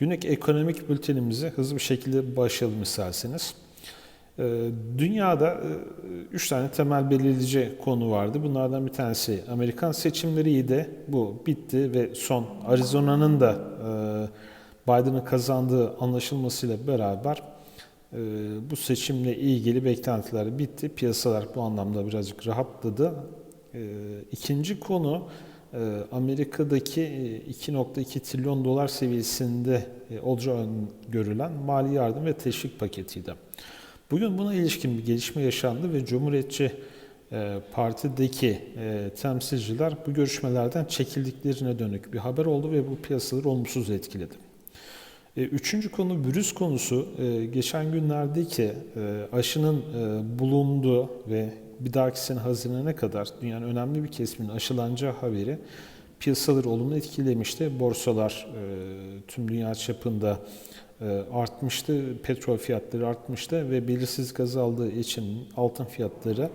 Günlük ekonomik bültenimize hızlı bir şekilde başlayalım isterseniz. Ee, Dünyada 3 tane temel belirleyici konu vardı. Bunlardan bir tanesi Amerikan seçimleriydi. Bu bitti ve son Arizona'nın da e, Biden'ın kazandığı anlaşılmasıyla beraber e, bu seçimle ilgili beklentiler bitti. Piyasalar bu anlamda birazcık rahatladı. E, İkinci konu Amerika'daki 2.2 trilyon dolar seviyesinde olacağı görülen mali yardım ve teşvik paketiydi. Bugün buna ilişkin bir gelişme yaşandı ve Cumhuriyetçi Parti'deki temsilciler bu görüşmelerden çekildiklerine dönük bir haber oldu ve bu piyasaları olumsuz etkiledi. Üçüncü konu virüs konusu. Geçen günlerdeki aşının bulunduğu ve bir dahaki sene Haziran'a kadar dünyanın önemli bir kesiminin aşılanacağı haberi piyasaları olumlu etkilemişti. Borsalar tüm dünya çapında artmıştı, petrol fiyatları artmıştı ve belirsizlik azaldığı için altın fiyatları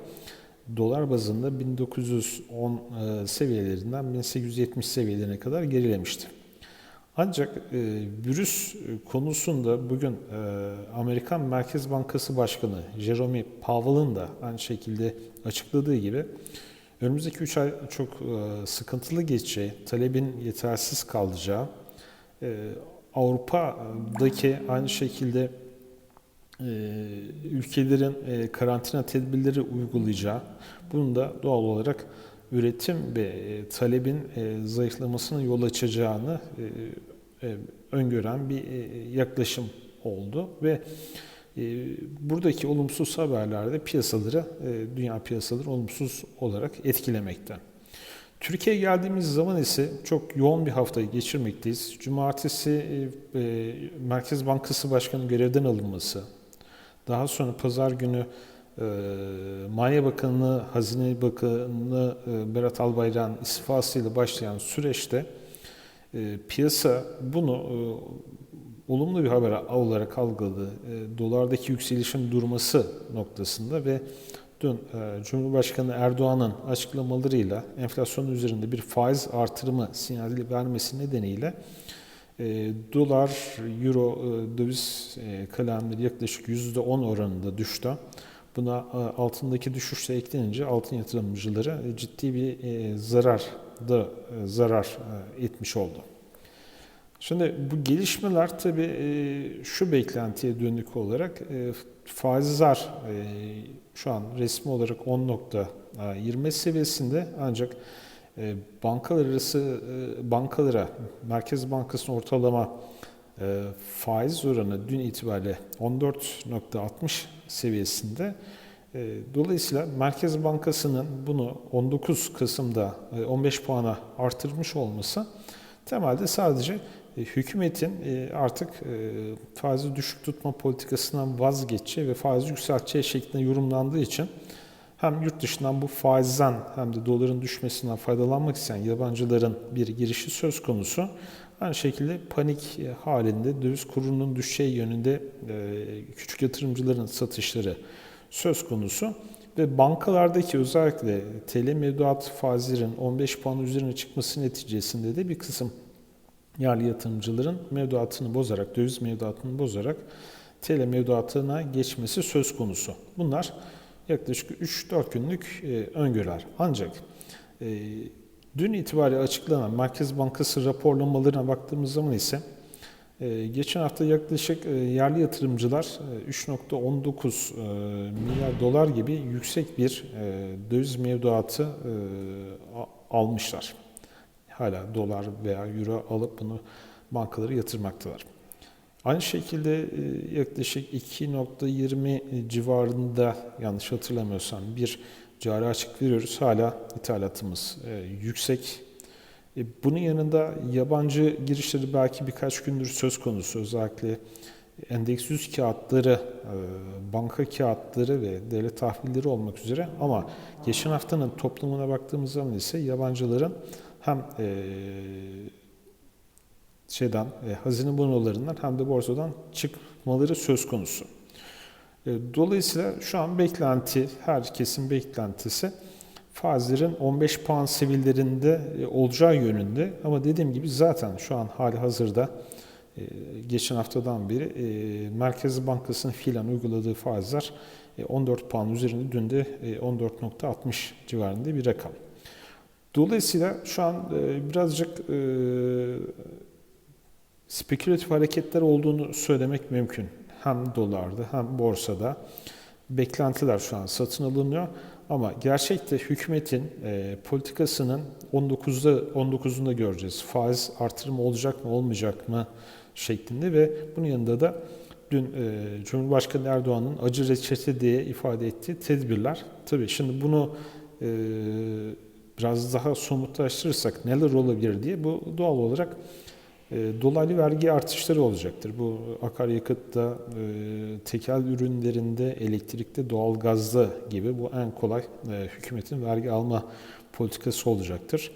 dolar bazında 1910 seviyelerinden 1870 seviyelerine kadar gerilemişti. Ancak e, virüs konusunda bugün e, Amerikan Merkez Bankası Başkanı Jerome Powell'ın da aynı şekilde açıkladığı gibi önümüzdeki 3 ay çok e, sıkıntılı geçeceği, talebin yetersiz kalacağı, e, Avrupa'daki aynı şekilde e, ülkelerin e, karantina tedbirleri uygulayacağı, bunun da doğal olarak üretim ve e, talebin e, zayıflamasına yol açacağını e, öngören bir yaklaşım oldu ve buradaki olumsuz haberlerde piyasaları, dünya piyasaları olumsuz olarak etkilemekte. Türkiye'ye geldiğimiz zaman ise çok yoğun bir haftayı geçirmekteyiz. Cumartesi Merkez Bankası Başkanı görevden alınması, daha sonra pazar günü Maliye Bakanı, Hazine Bakanı e, Berat Albayrak'ın istifasıyla başlayan süreçte e, piyasa bunu e, olumlu bir haber olarak algıladı. Dolardaki yükselişin durması noktasında ve dün Cumhurbaşkanı Erdoğan'ın açıklamalarıyla enflasyonun üzerinde bir faiz artırımı sinyali vermesi nedeniyle e, dolar, euro, e, döviz e, kalemleri yaklaşık %10 oranında düştü. Buna e, altındaki düşüş de eklenince altın yatırımcıları e, ciddi bir e, zarar da zarar etmiş oldu. Şimdi bu gelişmeler tabii şu beklentiye dönük olarak faizler şu an resmi olarak 10.20 seviyesinde ancak bankalar arası bankalara Merkez Bankası'nın ortalama e, faiz oranı dün itibariyle 14.60 seviyesinde. E, dolayısıyla Merkez Bankası'nın bunu 19 Kasım'da e, 15 puana artırmış olması temelde sadece e, hükümetin e, artık e, faizi düşük tutma politikasından vazgeçeceği ve faizi yükselteceği şeklinde yorumlandığı için hem yurt dışından bu faizden hem de doların düşmesinden faydalanmak isteyen yabancıların bir girişi söz konusu. Aynı şekilde panik e, halinde döviz kurunun düşeceği yönünde e, küçük yatırımcıların satışları söz konusu ve bankalardaki özellikle TL mevduat faizlerin 15 puan üzerine çıkması neticesinde de bir kısım yerli yatırımcıların mevduatını bozarak, döviz mevduatını bozarak TL mevduatına geçmesi söz konusu. Bunlar yaklaşık 3-4 günlük e, öngörüler. Ancak Dün itibariyle açıklanan Merkez Bankası raporlamalarına baktığımız zaman ise e, geçen hafta yaklaşık e, yerli yatırımcılar 3.19 e, milyar dolar gibi yüksek bir döviz mevduatı almışlar. Hala dolar veya euro alıp bunu bankaları yatırmaktalar. Aynı şekilde yaklaşık 2.20 civarında yanlış hatırlamıyorsam bir cari açık veriyoruz. Hala ithalatımız e, yüksek. E, bunun yanında yabancı girişleri belki birkaç gündür söz konusu. Özellikle endeks 100 kağıtları, e, banka kağıtları ve devlet tahvilleri olmak üzere ama geçen haftanın toplamına baktığımız zaman ise yabancıların hem e, şeyden e, hazine bonolarından hem de borsadan çıkmaları söz konusu. E, dolayısıyla şu an beklenti, herkesin beklentisi faizlerin 15 puan seviyelerinde e, olacağı yönünde. Ama dediğim gibi zaten şu an hali hazırda E, geçen haftadan beri e, Merkez Bankası'nın fiilen uyguladığı faizler e, 14 puan üzerinde dün de e, 14.60 civarında bir rakam. Dolayısıyla şu an e, birazcık e, spekülatif hareketler olduğunu söylemek mümkün. Hem dolarda hem borsada beklentiler şu an satın alınıyor. Ama gerçekte hükümetin e, politikasının 19'da 19'unda göreceğiz. Faiz artırımı olacak mı olmayacak mı şeklinde ve bunun yanında da dün e, Cumhurbaşkanı Erdoğan'ın acı reçete diye ifade ettiği tedbirler. Tabii şimdi bunu e, biraz daha somutlaştırırsak neler olabilir diye bu doğal olarak dolaylı vergi artışları olacaktır. Bu akaryakıtta, e, tekel ürünlerinde, elektrikte, doğalgazda gibi bu en kolay e, hükümetin vergi alma politikası olacaktır.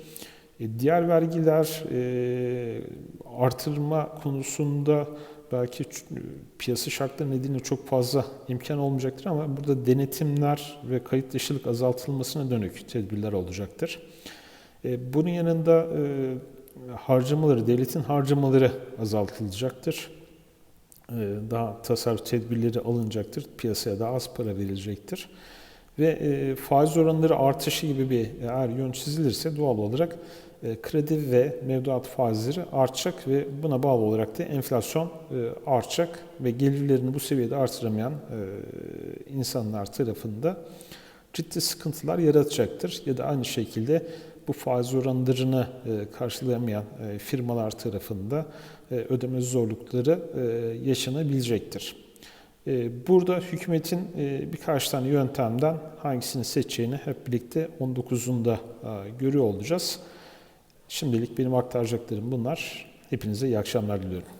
E, diğer vergiler e, artırma konusunda belki piyasa şartları nedeniyle çok fazla imkan olmayacaktır ama burada denetimler ve kayıt dışılık azaltılmasına dönük tedbirler olacaktır. E, bunun yanında e, harcamaları, devletin harcamaları azaltılacaktır. E, daha tasarruf tedbirleri alınacaktır. Piyasaya daha az para verilecektir. Ve e, faiz oranları artışı gibi bir eğer yön çizilirse doğal olarak e, kredi ve mevduat faizleri artacak ve buna bağlı olarak da enflasyon e, artacak ve gelirlerini bu seviyede artıramayan insanlar tarafında ciddi sıkıntılar yaratacaktır. Ya da aynı şekilde bu faiz oranlarını e, karşılayamayan e, firmalar tarafında e, ödeme zorlukları yaşanabilecektir. Burada hükümetin birkaç tane yöntemden hangisini seçeceğini hep birlikte 19'unda e, görüyor olacağız. Şimdilik benim aktaracaklarım bunlar. Hepinize iyi akşamlar diliyorum.